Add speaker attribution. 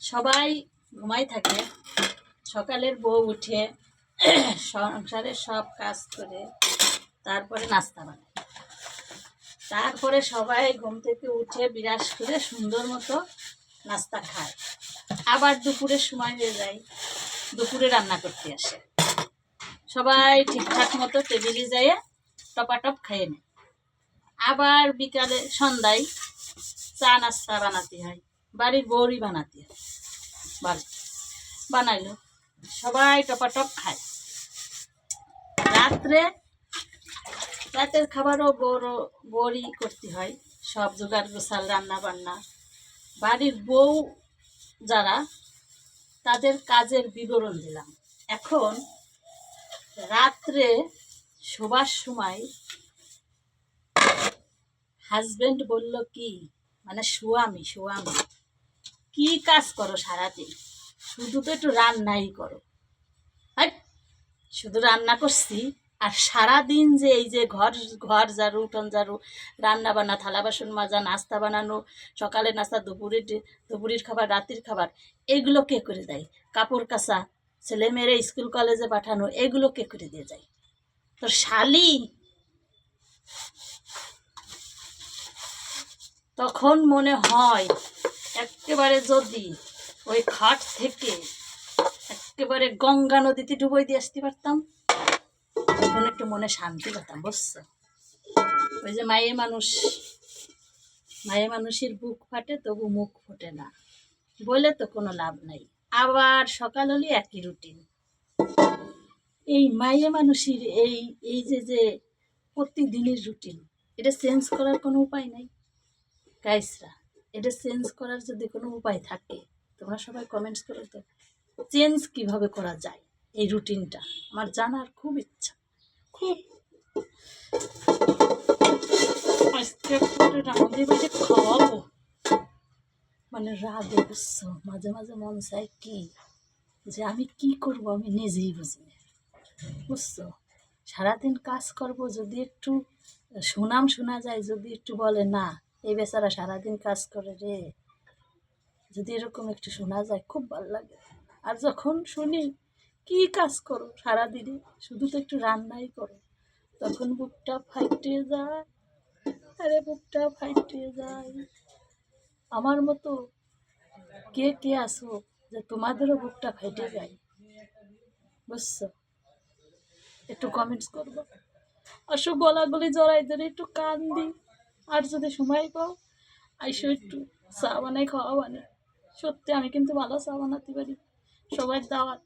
Speaker 1: সবাই ঘুমাই থাকে। সকালের বউ উঠে সংসারের সব কাজ করে, তারপরে নাস্তা বানায়। তারপরে সবাই ঘুম থেকে উঠে বিরাস করে সুন্দর মতো নাস্তা খায়। আবার দুপুরের সময় হয়ে যায়, দুপুরে রান্না করতে আসে। সবাই ঠিকঠাক মতো টেবিলে যেয়ে টপাটপ খেয়ে নেয়। আবার বিকালে সন্ধ্যায় চা নাস্তা বানাতে হয়। বাড়ির বউরই বানাতে। বাড়ি। বানাইলো। সবাই টপাটপ খায়। রাত্রে রাতের খাবারও বড় বড়ি করতে হয়। সব জোগাড় গোছাল রান্না বান্না বাড়ির বউ যারা, তাদের কাজের বিবরণ দিলাম। এখন রাত্রে শোবার সময় হাজবেন্ড বলল কি? মানে স্বামী স্বামী কি কাজ করো সারাদিন? শুধু তো একটু রান্নাই করো। হাট, শুধু রান্না করছি আর সারাদিন যে এই যে ঘর ঘর ঝাড়ু উঠোন ঝাড়ু রান্না বান্না থালা বাসন মাজা নাস্তা বানানো সকালে নাস্তা দুপুরের দুপুরের খাবার রাতের খাবার এগুলো কে করে দেয়? কাপড় কাচা ছেলে মেয়েরা স্কুল কলেজে পাঠানো এগুলো কে করে দিয়ে যায়? তোর শালি! তখন মনে হয় একেবারে যদি ওই খাট থেকে একেবারে গঙ্গা নদীতে ডুবই দিয়ে আসতে পারতাম, তখন একটু মনে শান্তি পেতাম, বুঝছ? ওই যে মায়ের মানুষ, মায়ের মানুষের বুক ফাটে, তবু মুখ ফোটে না। বলে তো কোনো লাভ নাই। আবার সকাল হলে একই রুটিন এই মায়ে মানুষের এই এই যে যে প্রতিদিনের রুটিন এটা চেঞ্জ করার কোনো উপায় নাই। গাইসরা এটা চেঞ্জ করার যদি কোনো উপায় থাকে তোমরা সবাই কমেন্টস করে তো চেঞ্জ কীভাবে করা যায় এই রুটিনটা আমার জানার খুব ইচ্ছা। খুব। আজকে রাঁধে বেজে খাওয়াবো। মানে রাগে বুঝছ মাঝে মাঝে মন চায় কি? যে আমি কি করব আমি নিজেই বুঝি না। বুঝছ? সারাদিন কাজ করব যদি একটু সুনাম শোনা যায় যদি একটু বলে না এই বেচারা সারাদিন কাজ করে রে। যদি এরকম একটু শোনা যায়, খুব ভালো লাগে। আর যখন শুনি, কি কাজ করো সারাদিনে? শুধু তো একটু রান্নাই করো। তখন বুকটা ফাইটে যায়। আরে বুকটা ফাইটে যায়। আমার মতো কে কে আসো যে তোমাদেরও বুকটা ফাইটে যায়? বুঝছ? একটু কমেন্টস করব। আসো গলাগলি জড়াই ধরে একটু কান দিই। আর যদি সময় পাও আইসো একটু চা বানাই খাওয়া বানাই সত্যি আমি কিন্তু ভালো চা বানাতে পারি। সবাই দাওয়াত।